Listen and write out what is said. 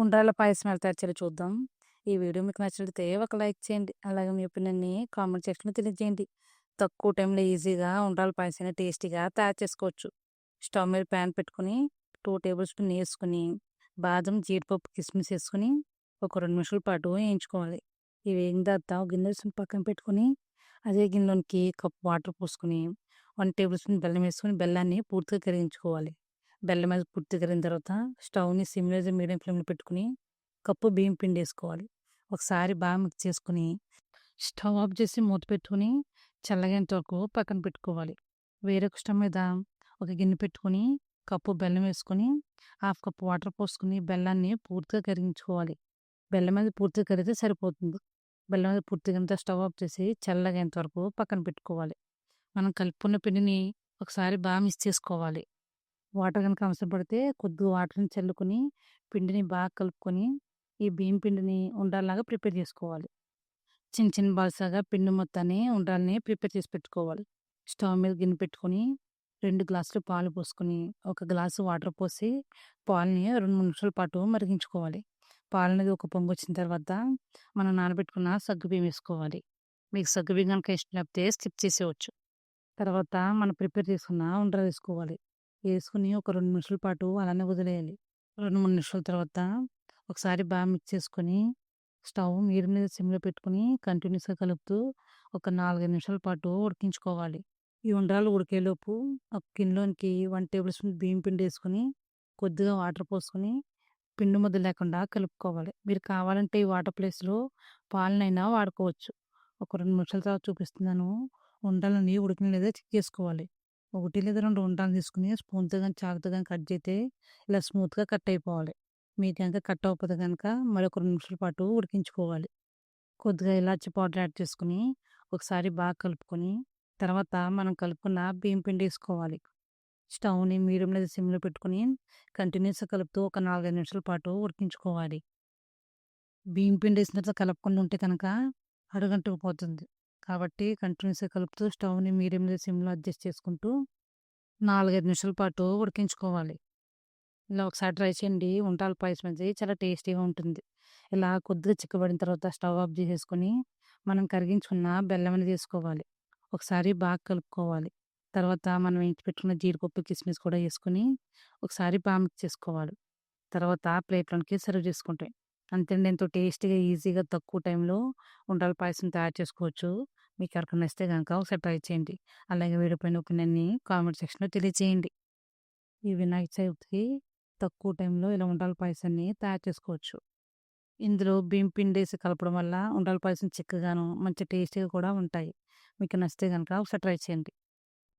ఉండ్రాల పాయసం ఎలా తయారు చేయాలో చూద్దాం. ఈ వీడియో మీకు నచ్చినట్లయితే ఒక లైక్ చేయండి. అలాగే మీ ఒపీనియన్‌ని కామెంట్ సెక్షన్‌లో తెలియజేయండి. తక్కువ టైంలో ఈజీగా ఉండ్రాల పాయసాన్ని టేస్టీగా తయారు చేసుకోవచ్చు. స్టవ్ మీద ప్యాన్ పెట్టుకొని 2 టేబుల్ స్పూన్ వేసుకుని బాదం, జీడిపప్పు, కిస్మిస్ వేసుకుని ఒక రెండు నిమిషాల పాటు వేయించుకోవాలి. ఇవి వేగిన తర్వాత గిన్నె పక్కన పెట్టుకొని, అదే గిన్నెలోనికి కప్ వాటర్ పోసుకుని వన్ టేబుల్ స్పూన్ బెల్లం వేసుకొని బెల్లాన్ని పూర్తిగా కరిగించుకోవాలి. బెల్లం మీద పూర్తి కరిగిన తర్వాత స్టవ్‌ని సిమ్‌లో మీడియం ఫ్లేమ్‌లో పెట్టుకొని, కప్పు బియ్యం పిండి వేసుకోవాలి ఒకసారి బాగా మిక్స్ చేసుకొని, స్టవ్ ఆఫ్ చేసి మూత పెట్టుకొని చల్లగేంత వరకు పక్కన పెట్టుకోవాలి. వేరొక స్టవ్ మీద ఒక గిన్నె పెట్టుకొని, కప్పు బెల్లం వేసుకొని, హాఫ్ కప్ వాటర్ పోసుకొని బెల్లాన్ని పూర్తిగా కరిగించుకోవాలి. బెల్లం మీద పూర్తిగా కరిగితే సరిపోతుంది. బెల్లం మీద పూర్తిగా అంతా స్టవ్ ఆఫ్ చేసి చల్లగేంత వరకు పక్కన పెట్టుకోవాలి. మనం కలుపుకున్న పిండిని ఒకసారి బాగా మిక్స్ చేసుకోవాలి. వాటర్ కనుక అవసరం పడితే కొద్దిగా వాటర్‌ని చల్లుకొని, పిండిని బాగా కలుపుకొని, ఈ బియ్యం పిండిని ఉండాల్లాగా ప్రిపేర్ చేసుకోవాలి. చిన్న చిన్న బాల్సాగా పిండి మొత్తాన్ని ఉండాలని ప్రిపేర్ చేసి పెట్టుకోవాలి. స్టవ్ మీద గిన్నె పెట్టుకొని, రెండు గ్లాసులు పాలు పోసుకొని, ఒక గ్లాసు వాటర్ పోసి, పాలని 2, 3 నిమిషాల పాటు మరిగించుకోవాలి. పాలు అనేది ఒక పొంగు వచ్చిన తర్వాత, మనం నానబెట్టుకున్న సగ్గుబియ్యం వేసుకోవాలి. మీకు సగ్గుబియ్యం కనుక ఇష్టం లేకపోతే స్కిప్ చేసేవచ్చు తర్వాత మనం ప్రిపేర్ చేసుకున్న ఉండ్రాలు వేసుకోవాలి. వేసుకుని ఒక రెండు నిమిషాల పాటు అలానే వదిలేయాలి. 2, 3 నిమిషాల తర్వాత ఒకసారి బాగా మిక్స్ చేసుకొని, స్టవ్ మీడియం మీద సిమ్‌లో పెట్టుకొని కంటిన్యూస్‌గా కలుపుతూ ఒక 4, 5 నిమిషాల పాటు ఉడికించుకోవాలి. ఈ ఉండ్రాలు ఉడికేలోపు ఒక గిన్నెలోనికి వన్ టేబుల్ స్పూన్ బియ్యం పిండి వేసుకొని కొద్దిగా వాటర్ పోసుకొని, పిండి ముద్ద లేకుండా కలుపుకోవాలి. మీరు కావాలంటే ఈ వాటర్ ప్లేస్‌లో పాలనైనా వాడుకోవచ్చు. ఒక రెండు నిమిషాల తర్వాత చూపిస్తున్నాను. ఉండాలని ఉడికిన లేదా చెక్ చేసుకోవాలి. ఒకటి లేదా 2 ఉండ్రాలు తీసుకొని స్పూన్‌తో కానీ చాకుతో కానీ కట్ చేస్తే ఇలా స్మూత్‌గా కట్ అయిపోవాలి. మీకు కనుక కట్ అవ్వకపోతే కనుక మరొక రెండు నిమిషాల పాటు ఉడికించుకోవాలి. కొద్దిగా ఇలాచి పౌడర్ యాడ్ చేసుకొని, ఒకసారి బాగా కలుపుకొని, తర్వాత మనం కలుపుకున్న బియ్యం పిండి వేసుకోవాలి స్టవ్‌ని మీడియం లేదా సిమ్‌లో పెట్టుకొని కంటిన్యూస్‌గా కలుపుతూ ఒక 4, 5 నిమిషాల పాటు ఉడికించుకోవాలి. బియ్యం పిండి వేసిన తర్వాత కలపకుండా ఉంటే కనుక అడుగంటుకుపోతుంది. కాబట్టి కంటిన్యూస్‌గా కలుపుతూ స్టవ్‌ని మీడియం లేదా సిమ్‌లో అడ్జస్ట్ చేసుకుంటూ 4, 5 నిమిషాల పాటు ఉడికించుకోవాలి. ఇలా ఒకసారి ట్రై చేయండి. ఉండ్రాళ్ళ పాయసం అనేది చాలా టేస్టీగా ఉంటుంది. ఇలా కొద్దిగా చిక్కబడిన తర్వాత స్టవ్ ఆఫ్ చేసేసుకొని, మనం కరిగించుకున్న బెల్లం అనేది తీసుకోవాలి ఒకసారి బాగా కలుపుకోవాలి. తర్వాత మనం ఇంటి పెట్టుకున్న జీడిపప్పు, కిస్మిస్ కూడా వేసుకొని ఒకసారి బాగా మిక్స్ చేసుకోవాలి. తర్వాత ప్లేట్‌లోనికి సర్వ్ చేసుకుంటాయి అంతేనండి. ఎంతో టేస్టీగా, ఈజీగా తక్కువ టైంలో ఉండ్రాళ్ళ పాయసం తయారు చేసుకోవచ్చు. మీకు ఎవరికైనా నచ్చితే కనుక ఒకసారి ట్రై చేయండి. అలాగే వీడిపోయిన పైన ఒపీనియన్‌ని కామెంట్ సెక్షన్‌లో తెలియజేయండి. ఈ వినాయక చవితికి తక్కువ టైంలో ఇలా ఉండ్రాళ్ళ పాయసాన్ని తయారు చేసుకోవచ్చు. ఇందులో బియ్యం పిండేసి కలపడం వల్ల ఉండ్రాళ్ళ పాయసం చిక్కగాను, మంచి టేస్టీగా కూడా ఉంటాయి. మీకు నచ్చితే కనుక ఒకసారి ట్రై చేయండి.